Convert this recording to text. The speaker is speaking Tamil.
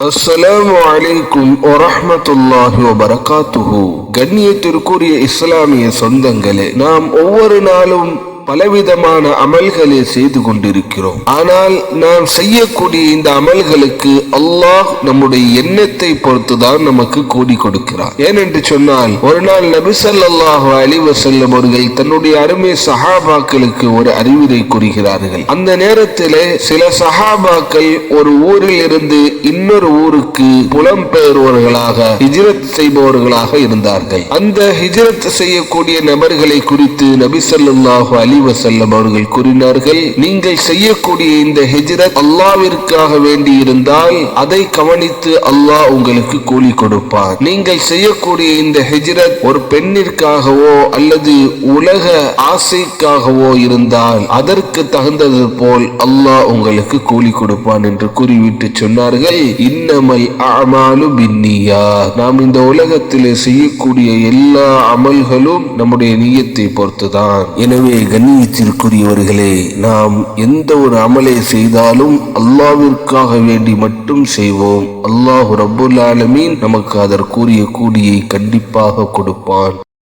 அஸ்ஸலாமு அலைக்கும் வரஹமத்துல்லாஹி வபரகாத்துஹு. கண்ணியத்திற்குரிய இஸ்லாமிய சொந்தங்களே நாம் ஒவ்வொரு நாளும் பலவிதமான அமல்களை செய்து கொண்டிருக்கிறோம். ஆனால் நாம் செய்யக்கூடிய இந்த அமல்களுக்கு அல்லாஹ் நம்முடைய எண்ணத்தை பொறுத்துதான் நமக்கு கூடி கொடுக்கிறார். ஏனென்று சொன்னால் ஒரு நாள் நபி ஸல்லல்லாஹு அலைஹி அவர்கள் தன்னுடைய அருமை சஹாபாக்களுக்கு ஒரு அறிவுரை கூறுகிறார்கள். அந்த நேரத்திலே சில சஹாபாக்கள் ஒரு ஊரில் இருந்து இன்னொரு ஊருக்கு புலம்பெயர்வர்களாக ஹிஜ்ரத் செய்பவர்களாக இருந்தார்கள். அந்த ஹிஜ்ரத் செய்யக்கூடிய நபர்களை குறித்து நபிசல்லாஹு அலி வசல்லம் அவர்கள் கூறினார்கள் நீங்கள் செய்யக்கூடிய இந்த ஹெஜ்ரத் அல்லாவிற்காக வேண்டி இருந்தால் அதை கவனித்து அல்லாஹ் உங்களுக்கு கூலி கொடுப்பார். நீங்கள் செய்யக்கூடிய இந்த ஹெஜ்ரத் ஒரு பெண்ணிற்காகவோ அல்லது உலக ஆசைக்காகவோ இருந்தால் அதற்கு தகுந்தது போல் அல்லாஹ் உங்களுக்கு கூலி கொடுப்பான் என்று கூறிவிட்டு சொன்னார்கள். இன்னமல் அமாலு பின்னியா. நாம் இந்த உலகத்திலே செய்யக்கூடிய எல்லா அமல்களும் நம்முடைய நியத்தை பொறுத்துதான். எனவே கண்ணியத்திற்குரியவர்களே நாம் எந்த ஒரு அமலை செய்தாலும் அல்லாவிற்காக வேண்டி மட்டும் செய்வோம். அல்லாஹு ரபுல் ஆலமீன் நமக்கு அதற்குரிய கூலியை கண்டிப்பாக கொடுப்பான்.